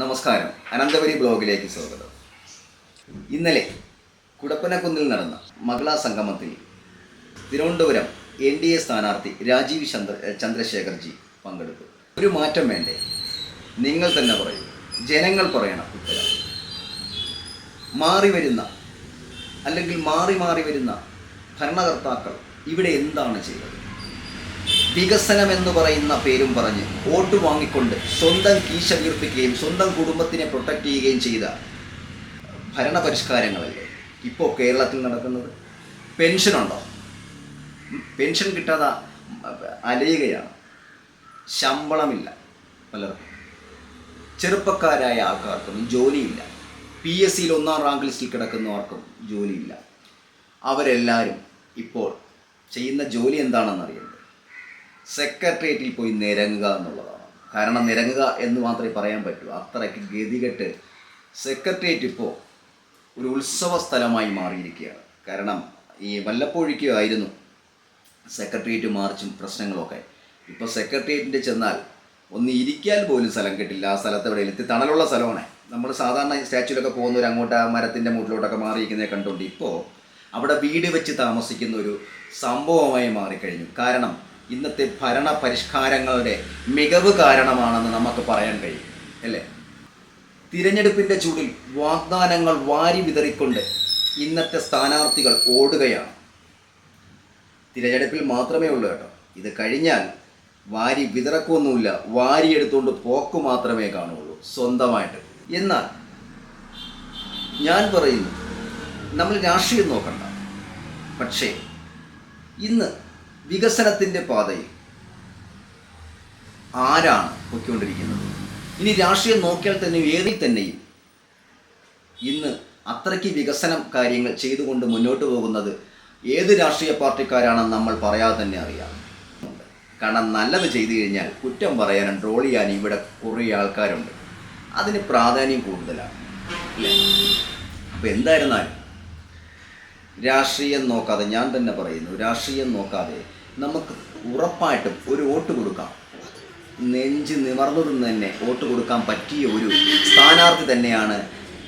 നമസ്കാരം. അനന്തപുരി ബ്ലോഗിലേക്ക് സ്വാഗതം. ഇന്നലെ കുടപ്പനക്കുന്നിൽ നടന്ന മകളാ സംഗമത്തിൽ തിരുവനന്തപുരം എൻ ഡി എ സ്ഥാനാർത്ഥി രാജീവ് ചന്ദ്ര ചന്ദ്രശേഖർജി പങ്കെടുത്തു. ഒരു മാറ്റം വേണ്ടേ? നിങ്ങൾ തന്നെ പറയൂ. ജനങ്ങൾ പറയണം ഉത്തരം. മാറി വരുന്ന അല്ലെങ്കിൽ മാറി മാറി വരുന്ന ഭരണകർത്താക്കൾ ഇവിടെ എന്താണ് ചെയ്തത്? വികസനം എന്ന് പറയുന്ന പേരും പറഞ്ഞ് വോട്ട് വാങ്ങിക്കൊണ്ട് സ്വന്തം കീശ വീർപ്പിക്കുകയും സ്വന്തം കുടുംബത്തിനെ പ്രൊട്ടക്റ്റ് ചെയ്യുകയും ചെയ്ത ഭരണപരിഷ്കാരങ്ങളല്ലേ? ഇപ്പോൾ കേരളത്തിൽ നടക്കുന്നത്? പെൻഷനുണ്ടോ പെൻഷൻ കിട്ടാതെ അലയുകയാണ്. ശമ്പളമില്ല പലർക്കും. ചെറുപ്പക്കാരായ ആൾക്കാർക്കും ജോലിയില്ല. പി എസ് സിയിൽ ഒന്നാം റാങ്ക് ലിസ്റ്റിൽ കിടക്കുന്നവർക്കും ജോലിയില്ല. അവരെല്ലാവരും ഇപ്പോൾ ചെയ്യുന്ന ജോലി എന്താണെന്നറിയുന്നത് സെക്രട്ടേറിയറ്റിൽ പോയി നിരങ്ങുക എന്നുള്ളതാണ്. കാരണം നിരങ്ങുക എന്ന് മാത്രമേ പറയാൻ പറ്റൂ. അത്രയ്ക്ക് ഗതികെട്ട് സെക്രട്ടേറിയറ്റ് ഇപ്പോൾ ഒരു ഉത്സവ സ്ഥലമായി മാറിയിരിക്കുകയാണ്. കാരണം ഈ വല്ലപ്പോഴേക്കും ആയിരുന്നു സെക്രട്ടേറിയറ്റ് മാർച്ചും പ്രശ്നങ്ങളൊക്കെ. ഇപ്പോൾ സെക്രട്ടേറിയറ്റിന്റെ ചെന്നാൽ ഒന്ന് ഇരിക്കാൻ പോലും സ്ഥലം കിട്ടില്ല. ആ സ്ഥലത്ത് എവിടെ എത്തി തണലുള്ള സ്ഥലമാണ്. നമ്മൾ സാധാരണ സ്റ്റാച്യൂലൊക്കെ പോകുന്നവർ അങ്ങോട്ട് ആ മരത്തിന്റെ മുകളിലോട്ടൊക്കെ മാറിയിരിക്കുന്നത് കണ്ടുകൊണ്ട് ഇപ്പോൾ അവിടെ വീട് വെച്ച് താമസിക്കുന്ന ഒരു സംഭവമായി മാറിക്കഴിഞ്ഞു. കാരണം ഇന്നത്തെ ഭരണ പരിഷ്കാരങ്ങളുടെ മികവ് കാരണമാണെന്ന് നമുക്ക് പറയാൻ കഴിയും അല്ലേ? തിരഞ്ഞെടുപ്പിന്റെ ചൂടിൽ വാഗ്ദാനങ്ങൾ വാരി വിതറിക്കൊണ്ട് ഇന്നത്തെ സ്ഥാനാർത്ഥികൾ ഓടുകയാണ്. തിരഞ്ഞെടുപ്പിൽ മാത്രമേ ഉള്ളൂ കേട്ടോ. ഇത് കഴിഞ്ഞാൽ വാരി വിതറക്കൊന്നുമില്ല വാരി എടുത്തുകൊണ്ട് പോക്ക് മാത്രമേ കാണുള്ളൂ സ്വന്തമായിട്ട്. എന്നാൽ ഞാൻ പറയുന്നു നമ്മൾ രാഷ്ട്രീയം നോക്കണ്ട. പക്ഷേ ഇന്ന് വികസനത്തിന്റെ പാതയിൽ ആരാണ് പൊയ്ക്കൊണ്ടിരിക്കുന്നത്? ഇനി രാഷ്ട്രീയം നോക്കിയാൽ തന്നെ ഏതിൽ തന്നെയും ഇന്ന് അത്രയ്ക്ക് വികസനം കാര്യങ്ങൾ ചെയ്തുകൊണ്ട് മുന്നോട്ട് പോകുന്നത് ഏത് രാഷ്ട്രീയ പാർട്ടിക്കാരാണെന്ന് നമ്മൾ പറയാതെ തന്നെ അറിയാം. കാരണം നല്ലത് ചെയ്തു കഴിഞ്ഞാൽ കുറ്റം പറയാനും ട്രോൾ ചെയ്യാനും ഇവിടെ കുറേ ആൾക്കാരുണ്ട്. അതിന് പ്രാധാന്യം കൂടുതലാണ്. അപ്പം അപ്പോൾ എന്തായിരുന്നാലും രാഷ്ട്രീയം നോക്കാതെ ഞാൻ തന്നെ പറയുന്നു രാഷ്ട്രീയം നോക്കാതെ നമുക്ക് ഉറപ്പായിട്ടും ഒരു വോട്ട് കൊടുക്കാം. നെഞ്ച് നിവർന്നു നിന്ന് തന്നെ വോട്ട് കൊടുക്കാൻ പറ്റിയ ഒരു സ്ഥാനാർത്ഥി തന്നെയാണ്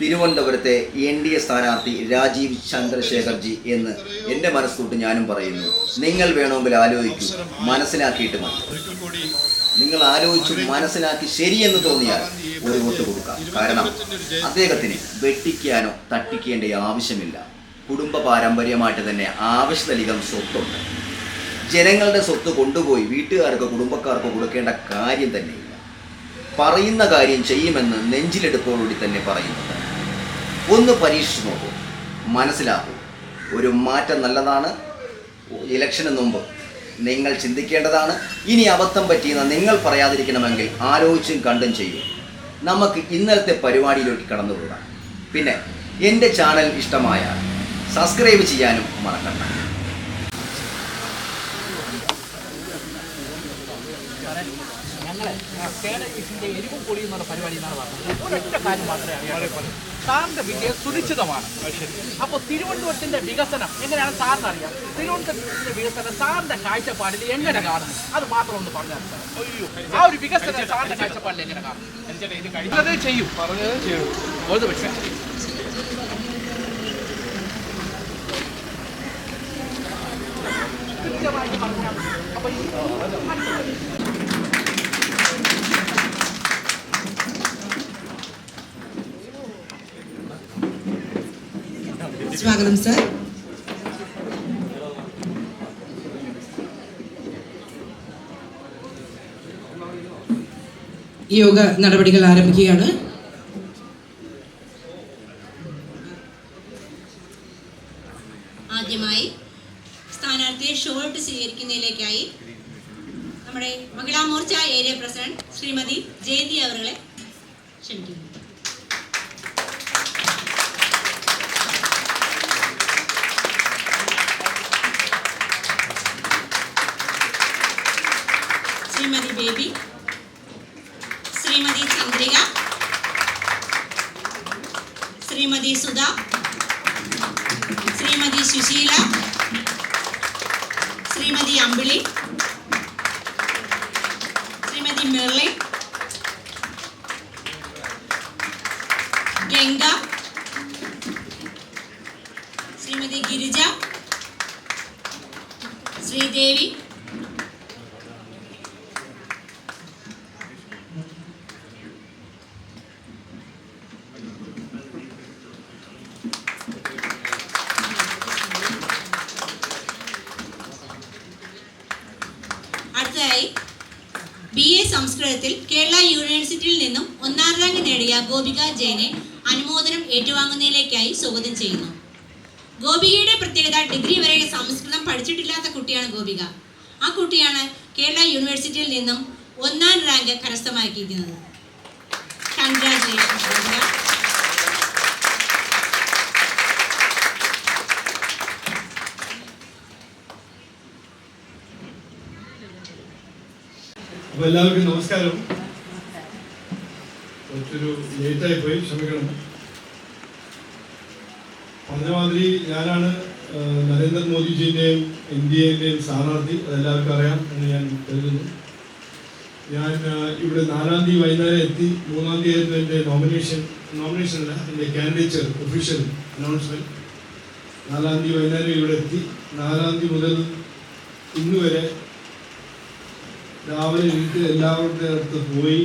തിരുവനന്തപുരത്തെ എൻ ഡി എ സ്ഥാനാർത്ഥി രാജീവ് ചന്ദ്രശേഖർജി എന്ന് എന്റെ മനസ്സൂട്ട് ഞാനും പറയുന്നു. നിങ്ങൾ വേണമെങ്കിൽ ആലോചിക്കൂ മനസ്സിലാക്കിയിട്ട് മതി. നിങ്ങൾ ആലോചിച്ചു മനസ്സിലാക്കി ശരിയെന്ന് തോന്നിയാൽ ഒരു വോട്ട് കൊടുക്കാം. കാരണം അദ്ദേഹത്തിന് വെട്ടിക്കാനോ തട്ടിക്കേണ്ട ആവശ്യമില്ല. കുടുംബ പാരമ്പര്യമായിട്ട് തന്നെ ആവശ്യതലികം സ്വത്തുണ്ട്. ജനങ്ങളുടെ സ്വത്ത് കൊണ്ടുപോയി വീട്ടുകാർക്കോ കുടുംബക്കാർക്കോ കൊടുക്കേണ്ട കാര്യം തന്നെയില്ല. പറയുന്ന കാര്യം ചെയ്യുമെന്ന് നെഞ്ചിലെടുപ്പോടുകൂടി തന്നെ പറയുന്നുണ്ട്. ഒന്ന് പരീക്ഷിച്ചു നോക്കൂ. മനസ്സിലാക്കൂ. ഒരു മാറ്റം നല്ലതാണ്. ഇലക്ഷന് മുമ്പ് നിങ്ങൾ ചിന്തിക്കേണ്ടതാണ്. ഇനി അബദ്ധം പറ്റിയെന്ന് നിങ്ങൾ പറയാതിരിക്കണമെങ്കിൽ ആലോചിച്ചും കണ്ടും ചെയ്യും. നമുക്ക് ഇന്നലത്തെ പരിപാടിയിലേക്ക് കടന്നു പോകാം. പിന്നെ എന്റെ ചാനൽ ഇഷ്ടമായ സബ്സ്ക്രൈബ് ചെയ്യാനും മറക്കണ്ട. ഞങ്ങളെ കേരളത്തിന്റെ എരിവും പൊടി എന്നുള്ള പരിപാടി എന്നാണ് പറഞ്ഞത് ഒരൊറ്റ കാര്യം മാത്രമേ അറിയാം സാറിന്റെ വിജയം സുനിശ്ചിതമാണ്. അപ്പോൾ തിരുവനന്തപുരത്തിന്റെ വികസനം എങ്ങനെയാണ് സാറിന് അറിയാം? തിരുവനന്തപുരത്തിന്റെ വികസനം സാറിന്റെ കാഴ്ചപ്പാടിൽ എങ്ങനെ കാണുന്നു? അത് മാത്രം ഒന്ന് പറഞ്ഞാൽ അയ്യോ. ആ ഒരു വികസനം സാറിന്റെ കാഴ്ചപ്പാടിൽ എങ്ങനെ കാണുന്നു? ചെയ്യും. പറഞ്ഞത് ചെയ്യും. ഒരു പക്ഷേ കൃത്യമായിട്ട് പറഞ്ഞാൽ അപ്പൊ ഈ സ്വാഗതം സർ യോഗ നടപടികൾ ആരംഭിക്കുകയാണ്. ആദ്യമായി സ്ഥാനാർത്ഥിയെ ഷോർട്ട് സ്വീകരിക്കുന്നതിലേക്കായി നമ്മുടെ മഹിളാ മോർച്ച ഏരിയ പ്രസിഡന്റ് ശ്രീമതി ജയന്തി അവരുടെ ക്ഷണിക്കുന്നു. ശ്രീമതി ബേബി ശ്രീമതി ചന്ദ്രിക ശ്രീമതി സുധ ശ്രീമതി സുശീല ശ്രീമതി അമ്പിളി ശ്രീമതി മെർലിൻ ഗംഗ ശ്രീമതി ഗിരിജ ശ്രീദേവി സംസ്കൃതത്തിൽ കേരള യൂണിവേഴ്സിറ്റിയിൽ നിന്നും ഒന്നാം റാങ്ക് നേടിയ ഗോപിക ജയനെ അനുമോദനം ഏറ്റുവാങ്ങുന്നതിലേക്കായി സ്വാഗതം ചെയ്യുന്നു. ഗോപികയുടെ പ്രത്യേകത ഡിഗ്രി വരെ സംസ്കൃതം പഠിച്ചിട്ടില്ലാത്ത കുട്ടിയാണ് ഗോപിക. ആ കുട്ടിയാണ് കേരള യൂണിവേഴ്സിറ്റിയിൽ നിന്നും ഒന്നാം റാങ്ക് കരസ്ഥമാക്കിയിരിക്കുന്നത്. കൺഗ്രാചുലേഷൻ ഗോപിക. അപ്പൊ എല്ലാവർക്കും നമസ്കാരം. കുറച്ചൊരു ലേറ്റായി പോയി ക്ഷമിക്കണം. പറഞ്ഞ മാതിരി ഞാനാണ് നരേന്ദ്രമോദിജിന്റെയും എൻ ഡി എന്റെയും സ്ഥാനാർത്ഥി. അതെല്ലാവർക്കും അറിയാം എന്ന് ഞാൻ കരുതുന്നു. ഞാൻ ഇവിടെ നാലാം തീയതി വൈകുന്നേരം എത്തി. മൂന്നാം തീയതി ആയിരുന്നു എന്റെ നോമിനേഷൻ നോമിനേഷൻ അല്ല എന്റെ കാൻഡിഡേച്ചർ ഒഫീഷ്യൽ അനൗൺസ്മെന്റ് നാലാം തീയതി വൈകുന്നേരം ഇവിടെ എത്തി. നാലാം തീയതി മുതൽ ഇന്ന് വരെ രാവിലെ വീട്ടിൽ എല്ലാവരുടെ അടുത്ത് പോയി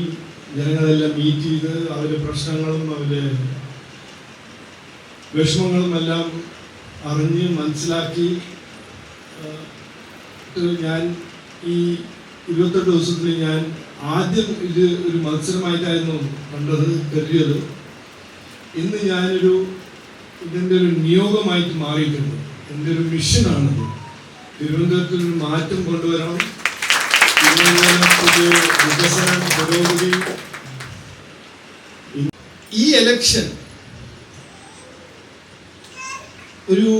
ജനങ്ങളെല്ലാം മീറ്റ് ചെയ്ത് അവരുടെ പ്രശ്നങ്ങളും അവരുടെ വിഷമങ്ങളും എല്ലാം അറിഞ്ഞ് മനസ്സിലാക്കി. ഞാൻ ഈ ഇരുപത്തെട്ട് ദിവസത്തിൽ ഞാൻ ആദ്യം ഇത് ഒരു മത്സരമായിട്ടായിരുന്നു കണ്ടത് കരുതിയത്. ഇന്ന് ഞാനൊരു ഇതിന്റെ ഒരു നിയോഗമായിട്ട് മാറിയിട്ടുണ്ട്. എന്റെ ഒരു മിഷനാണിത് തിരുവനന്തപുരത്തിൽ ഒരു മാറ്റം കൊണ്ടുവരണം. ഈ എലക്ഷൻ ഒരു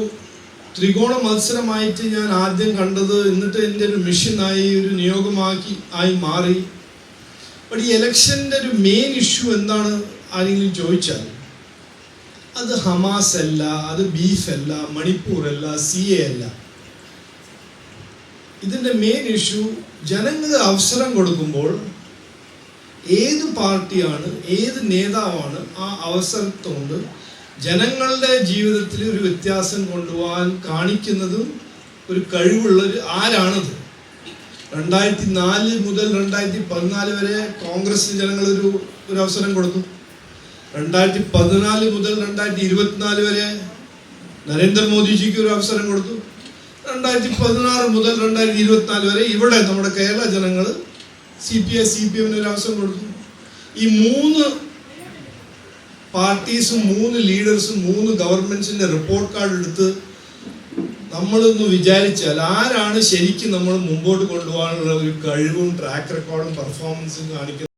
ത്രികോണ മത്സരമായിട്ട് ഞാൻ ആദ്യം കണ്ടത് എന്നിട്ട് എന്റെ ഒരു മിഷനായി ഒരു നിയോഗമാക്കി ആയി മാറി. ബട്ട് ഈ എലക്ഷന്റെ ഒരു മെയിൻ ഇഷ്യൂ എന്താണ് ആരെങ്കിലും ചോദിച്ചാൽ? അത് ഹമാസ് അല്ല അത് ബീഫ് അല്ല മണിപ്പൂർ അല്ല സി എ അല്ല. ഇതിന്റെ മെയിൻ ഇഷ്യൂ ജനങ്ങൾക്ക് അവസരം കൊടുക്കുമ്പോൾ ഏത് പാർട്ടിയാണ് ഏത് നേതാവാണ് ആ അവസരത്തോണ്ട് ജനങ്ങളുടെ ജീവിതത്തിൽ ഒരു വ്യത്യാസം കൊണ്ടുപോകാൻ കാണിക്കുന്നതും ഒരു കഴിവുള്ളൊരു ആരാണത്? രണ്ടായിരത്തി നാല് മുതൽ രണ്ടായിരത്തി പതിനാല് വരെ കോൺഗ്രസ് ജനങ്ങൾ ഒരു ഒരു അവസരം കൊടുത്തു. രണ്ടായിരത്തി പതിനാല് മുതൽ രണ്ടായിരത്തി ഇരുപത്തിനാല് വരെ നരേന്ദ്രമോദിജിക്ക് ഒരു അവസരം കൊടുത്തു. രണ്ടായിരത്തി പതിനാറ് മുതൽ രണ്ടായിരത്തി ഇരുപത്തിനാല് വരെ ഇവിടെ നമ്മുടെ കേരള ജനങ്ങൾ C P I C P എമ്മിന് ഒരു അവസരം കൊടുത്തു ഈ മൂന്ന് പാർട്ടീസും മൂന്ന് ലീഡേഴ്സും മൂന്ന് ഗവൺമെന്റ്സിന്റെ റിപ്പോർട്ട് കാർഡ് എടുത്ത് നമ്മളൊന്ന് വിചാരിച്ചാൽ ആരാണ് ശരിക്കും നമ്മൾ മുമ്പോട്ട് കൊണ്ടുപോകാനുള്ള ഒരു കഴിവും ട്രാക്ക് റെക്കോർഡും പെർഫോമൻസും കാണിക്കുന്നത്?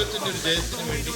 ഒരു ജയത്തിന് വേണ്ടി